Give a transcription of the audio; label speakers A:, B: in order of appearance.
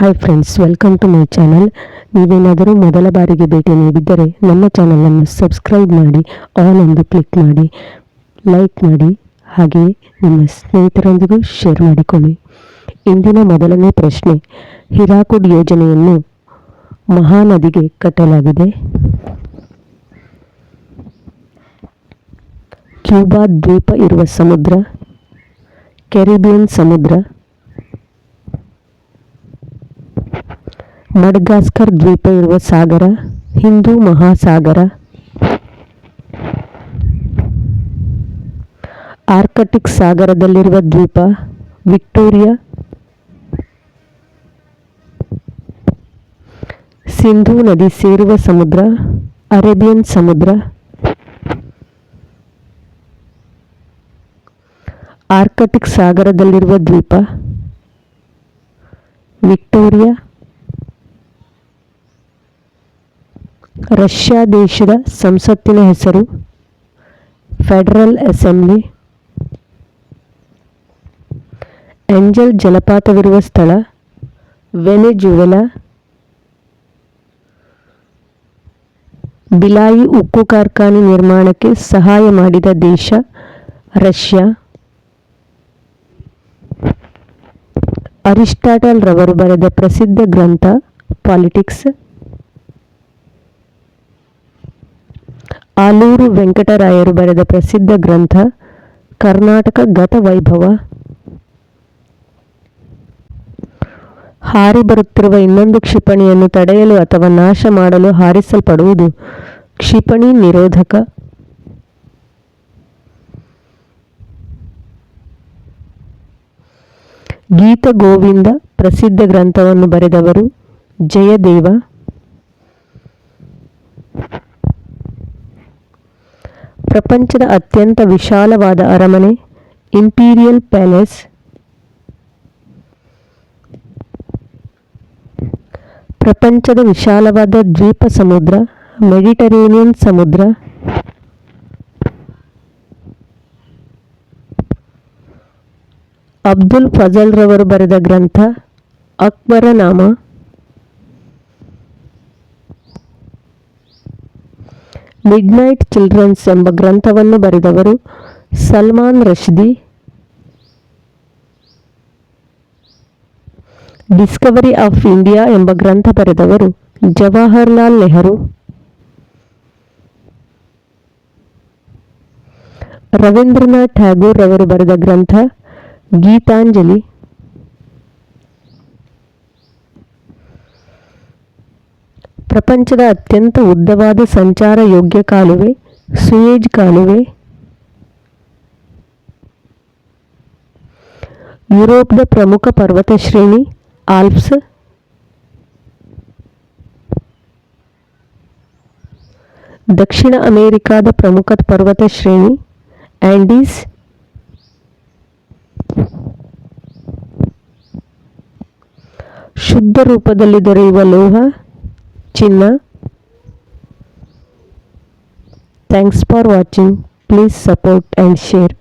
A: Hi friends welcome to my channel ನೀವೇನಾದರೂ ಮೊದಲ ಬಾರಿಗೆ ಭೇಟಿ ನೀಡಿದ್ದರೆ ನಮ್ಮ ಚಾನಲನ್ನು ಸಬ್ಸ್ಕ್ರೈಬ್ ಮಾಡಿ ಆಲ್ ಎಂದು ಕ್ಲಿಕ್ ಮಾಡಿ ಲೈಕ್ ಮಾಡಿ, ಹಾಗೆಯೇ ನಿಮ್ಮ ಸ್ನೇಹಿತರೊಂದಿಗೂ ಶೇರ್ ಮಾಡಿಕೊಳ್ಳಿ. ಇಂದಿನ ಮೊದಲನೇ ಪ್ರಶ್ನೆ, ಹಿರಾಕುಡ್ ಯೋಜನೆಯನ್ನು ಮಹಾನದಿಗೆ ಕಟ್ಟಲಾಗಿದೆ. ಕ್ಯೂಬಾ ದ್ವೀಪ ಇರುವ ಸಮುದ್ರ, ಕೆರಿಬಿಯನ್ ಸಮುದ್ರ ಮಡ್ಗಾಸ್ಕರ್ ದ್ವೀಪ ಇರುವ ಸಾಗರ, ಹಿಂದೂ ಮಹಾಸಾಗರ. ಆರ್ಕಟಿಕ್ ಸಾಗರದಲ್ಲಿರುವ ದ್ವೀಪ ವಿಕ್ಟೋರಿಯಾ. ಸಿಂಧೂ ನದಿ ಸೇರುವ ಸಮುದ್ರ, ಅರೇಬಿಯನ್ ಸಮುದ್ರ. ಆರ್ಕಟಿಕ್ ಸಾಗರದಲ್ಲಿರುವ ದ್ವೀಪ ವಿಕ್ಟೋರಿಯಾ. ರಷ್ಯಾ ದೇಶದ ಸಂಸತ್ತಿನ ಹೆಸರು ಫೆಡರಲ್ ಅಸೆಂಬ್ಲಿ. ಏಂಜಲ್ ಜಲಪಾತವಿರುವ ಸ್ಥಳ ವೆನೆಜುವೆಲಾ. ಬಿಲಾಯಿ ಉಕ್ಕು ಕಾರ್ಖಾನೆ ನಿರ್ಮಾಣಕ್ಕೆ ಸಹಾಯ ಮಾಡಿದ ದೇಶ ರಷ್ಯಾ. ಅರಿಸ್ಟಾಟಲ್ ರವರು ಬರೆದ ಪ್ರಸಿದ್ಧ ಗ್ರಂಥ ಪಾಲಿಟಿಕ್ಸ್. ಆಲೂರು ವೆಂಕಟರಾಯರು ಬರೆದ ಪ್ರಸಿದ್ಧ ಗ್ರಂಥ, ಕರ್ನಾಟಕ ಗತ ವೈಭವ. ಹಾರಿ ಬರುತ್ತಿರುವ ಇನ್ನೊಂದು ಕ್ಷಿಪಣಿಯನ್ನು ತಡೆಯಲು ಅಥವಾ ನಾಶ ಮಾಡಲು ಹಾರಿಸಲ್ಪಡುವುದು ಕ್ಷಿಪಣಿ ನಿರೋಧಕ. ಗೀತ ಗೋವಿಂದ ಪ್ರಸಿದ್ಧ ಗ್ರಂಥವನ್ನು ಬರೆದವರು ಜಯದೇವ. ಪ್ರಪಂಚದ ಅತ್ಯಂತ ವಿಶಾಲವಾದ ಅರಮನೆ ಇಂಪೀರಿಯಲ್ ಪ್ಯಾಲೇಸ್ ಪ್ರಪಂಚದ ವಿಶಾಲವಾದ ದ್ವೀಪ ಸಮುದ್ರ ಮೆಡಿಟರೇನಿಯನ್ ಸಮುದ್ರ. ಅಬ್ದುಲ್ ಫಜಲ್ರವರು ಬರೆದ ಗ್ರಂಥ ಅಕ್ಬರ ಅಕ್ಬರನಾಮ. ಮಿಡ್ನೈಟ್ ಚಿಲ್ಡ್ರನ್ಸ್ ಎಂಬ ಗ್ರಂಥವನ್ನು ಬರೆದವರು Salman Rushdie. Discovery of India ಎಂಬ ಗ್ರಂಥ ಬರೆದವರು ಜವಾಹರ್ಲಾಲ್ ನೆಹರು. ರವೀಂದ್ರನಾಥ್ ಠಾಗೂರ್ ಅವರು ಬರೆದ ಗ್ರಂಥ ಗೀತಾಂಜಲಿ. ಪ್ರಪಂಚದ ಅತ್ಯಂತ ಉದ್ದವಾದ ಸಂಚಾರ ಯೋಗ್ಯ ಕಾಲುವೆ ಸುಯೇಜ್ ಕಾಲುವೆ. ಯುರೋಪ್ದ ಪ್ರಮುಖ ಪರ್ವತ ಶ್ರೇಣಿ, ಆಲ್ಪ್ಸ್. ದಕ್ಷಿಣ ಅಮೆರಿಕಾದ ಪ್ರಮುಖ ಪರ್ವತ ಶ್ರೇಣಿ, ಆಂಡೀಸ್. ಶುದ್ಧ ರೂಪದಲ್ಲಿ ದೊರೆಯುವ ಲೋಹ Chinna. Thanks for watching. Please support and share.